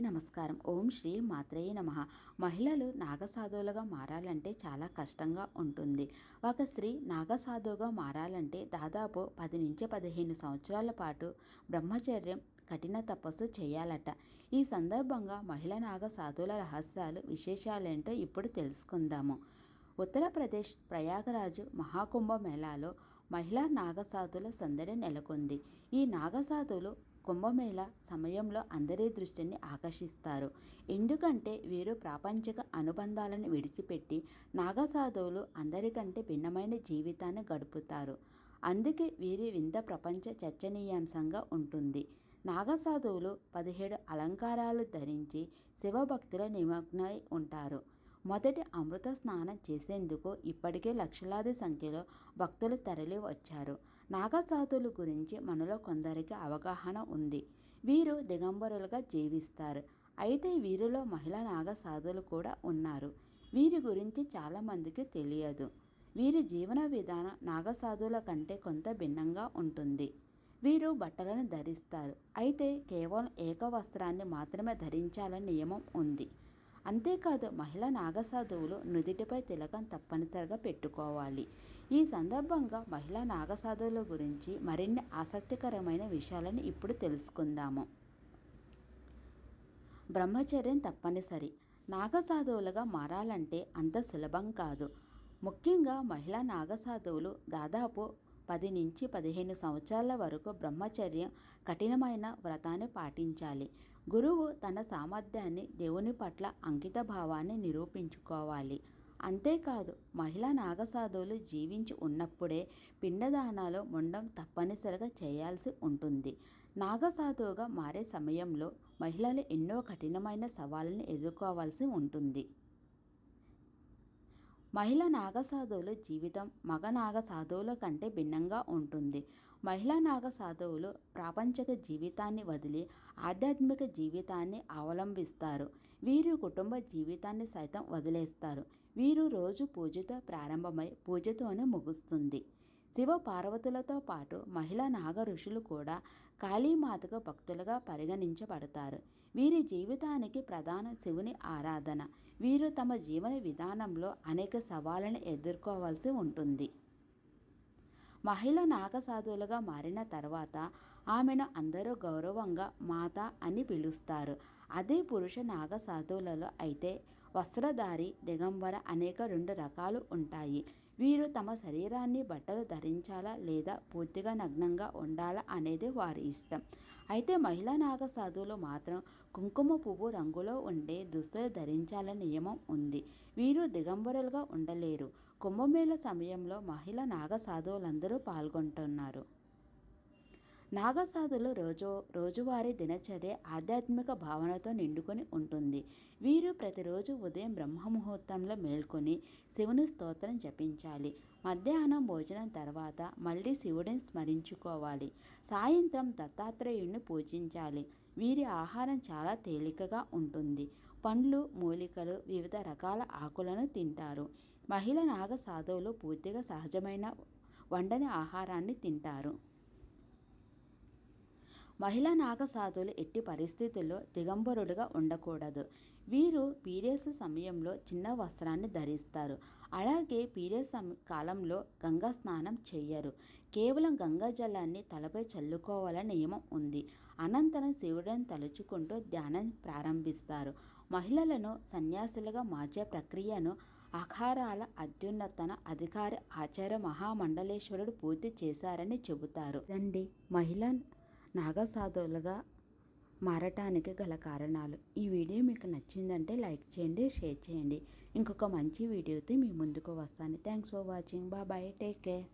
అందరికీ నమస్కారం. ఓం శ్రీ మాత్రేయ నమ. మహిళలు నాగసాధువులుగా మారాలంటే చాలా కష్టంగా ఉంటుంది. ఒక స్త్రీ నాగసాధువుగా మారాలంటే దాదాపు పది నుంచి పదిహేను సంవత్సరాల పాటు బ్రహ్మచర్యం కఠిన తపస్సు చేయాలట. ఈ సందర్భంగా మహిళ నాగ సాధువుల రహస్యాలు విశేషాలేంటో ఇప్పుడు తెలుసుకుందాము. ఉత్తరప్రదేశ్ ప్రయాగరాజు మహాకుంభ మేళాలో మహిళా నాగసాధుల సందడి నెలకొంది. ఈ నాగసాధువులు కుంభమేళ సమయంలో అందరి దృష్టిని ఆకర్షిస్తారు. ఎందుకంటే వీరు ప్రాపంచిక అనుబంధాలను విడిచిపెట్టి నాగసాధువులు అందరికంటే భిన్నమైన జీవితాన్ని గడుపుతారు. అందుకే వీరి వింత ప్రపంచ చర్చనీయాంశంగా ఉంటుంది. నాగసాధువులు పదిహేడు అలంకారాలు ధరించి శివభక్తుల నిమగ్నై ఉంటారు. మొదటి అమృత స్నానం చేసేందుకు ఇప్పటికే లక్షలాది సంఖ్యలో భక్తులు తరలి వచ్చారు. నాగసాధుల గురించి మనలో కొందరికి అవగాహన ఉంది. వీరు దిగంబరులుగా జీవిస్తారు. అయితే వీరిలో మహిళా నాగసాధులు కూడా ఉన్నారు. వీరి గురించి చాలామందికి తెలియదు. వీరి జీవన విధానం నాగసాధుల కంటే కొంత భిన్నంగా ఉంటుంది. వీరు బట్టలను ధరిస్తారు. అయితే కేవలం ఏక వస్త్రాన్ని మాత్రమే ధరించాలని నియమం ఉంది. అంతేకాదు మహిళా నాగసాధువులు నుదిటిపై తిలకం తప్పనిసరిగా పెట్టుకోవాలి. ఈ సందర్భంగా మహిళా నాగసాధువుల గురించి మరిన్ని ఆసక్తికరమైన విషయాలను ఇప్పుడు తెలుసుకుందాము. బ్రహ్మచర్యం తప్పనిసరి. నాగసాధువులుగా మారాలంటే అంత సులభం కాదు. ముఖ్యంగా మహిళా నాగసాధువులు దాదాపు పది నుంచి పదిహేను సంవత్సరాల వరకు బ్రహ్మచర్యం కఠినమైన వ్రతాన్ని పాటించాలి. గురువు తన సామర్థ్యాన్ని దేవుని పట్ల అంకిత భావాన్ని నిరూపించుకోవాలి. అంతేకాదు మహిళా నాగసాధువులు జీవించి ఉన్నప్పుడే పిండదానాలు ముండం తప్పనిసరిగా చేయాల్సి ఉంటుంది. నాగసాధువుగా మారే సమయంలో మహిళలు ఎన్నో కఠినమైన సవాళ్ళని ఎదుర్కోవాల్సి ఉంటుంది. మహిళ నాగసాధువుల జీవితం మగ నాగసాధువుల కంటే భిన్నంగా ఉంటుంది. మహిళా నాగసాధువులు ప్రాపంచిక జీవితాన్ని వదిలి ఆధ్యాత్మిక జీవితాన్ని అవలంబిస్తారు. వీరు కుటుంబ జీవితాన్ని సైతం వదిలేస్తారు. వీరు రోజు పూజతో ప్రారంభమై పూజతోనే ముగుస్తుంది. శివ పార్వతులతో పాటు మహిళా నాగ ఋషులు కూడా కాళీమాతకు భక్తులుగా పరిగణించబడతారు. వీరి జీవితానికి ప్రధాన శివుని ఆరాధన. వీరు తమ జీవన విధానంలో అనేక సవాళ్ళను ఎదుర్కోవాల్సి ఉంటుంది. మహిళ నాగసాధువులుగా మారిన తర్వాత ఆమెను అందరూ గౌరవంగా మాత అని పిలుస్తారు. అదే పురుష నాగసాధువులలో అయితే వస్త్రధారి దిగంబర అనేక రెండు రకాలు ఉంటాయి. వీరు తమ శరీరాన్ని బట్టలు ధరించాలా లేదా పూర్తిగా నగ్నంగా ఉండాలా అనేది వారి ఇష్టం. అయితే మహిళా నాగ సాధువులు మాత్రం కుంకుమ పువ్వు రంగులో ఉండే దుస్తులు ధరించాలని నియమం ఉంది. వీరు దిగంబరులుగా ఉండలేరు. కుంభమేళ సమయంలో మహిళా నాగ సాధువులందరూ పాల్గొంటున్నారు. నాగసాధులు రోజు రోజువారీ దినచర్య ఆధ్యాత్మిక భావనతో నిండుకొని ఉంటుంది. వీరు ప్రతిరోజు ఉదయం బ్రహ్మముహూర్తంలో మేల్కొని శివుని స్తోత్రం జపించాలి. మధ్యాహ్నం భోజనం తర్వాత మళ్ళీ శివుడిని స్మరించుకోవాలి. సాయంత్రం దత్తాత్రేయుడిని పూజించాలి. వీరి ఆహారం చాలా తేలికగా ఉంటుంది. పండ్లు మూలికలు వివిధ రకాల ఆకులను తింటారు. మహిళ నాగ సాధువులు పూర్తిగా సహజమైన వండని ఆహారాన్ని తింటారు. మహిళా నాగసాధులు ఎట్టి పరిస్థితుల్లో దిగంబరుడుగా ఉండకూడదు. వీరు పీరియడ్స్ సమయంలో చిన్న వస్త్రాన్ని ధరిస్తారు. అలాగే పీరియడ్స్ కాలంలో గంగా స్నానం చేయరు కేవలం గంగా జలాన్ని తలపై చల్లుకోవాలని నియమం ఉంది. అనంతరం శివుడిని తలుచుకుంటూ ధ్యానం ప్రారంభిస్తారు. మహిళలను సన్యాసులుగా మార్చే ప్రక్రియను అఖారాల అత్యున్నతన అధికారి ఆచార్య మహామండలేశ్వరుడు పూర్తి చేశారని చెబుతారు. రండి మహిళ నాగసాధువులుగా మారటానికి గల కారణాలు. ఈ వీడియో మీకు నచ్చిందంటే లైక్ చేయండి షేర్ చేయండి. ఇంకొక మంచి వీడియోతో మీ ముందుకు వస్తాను. Thanks for watching. Bye. Take care.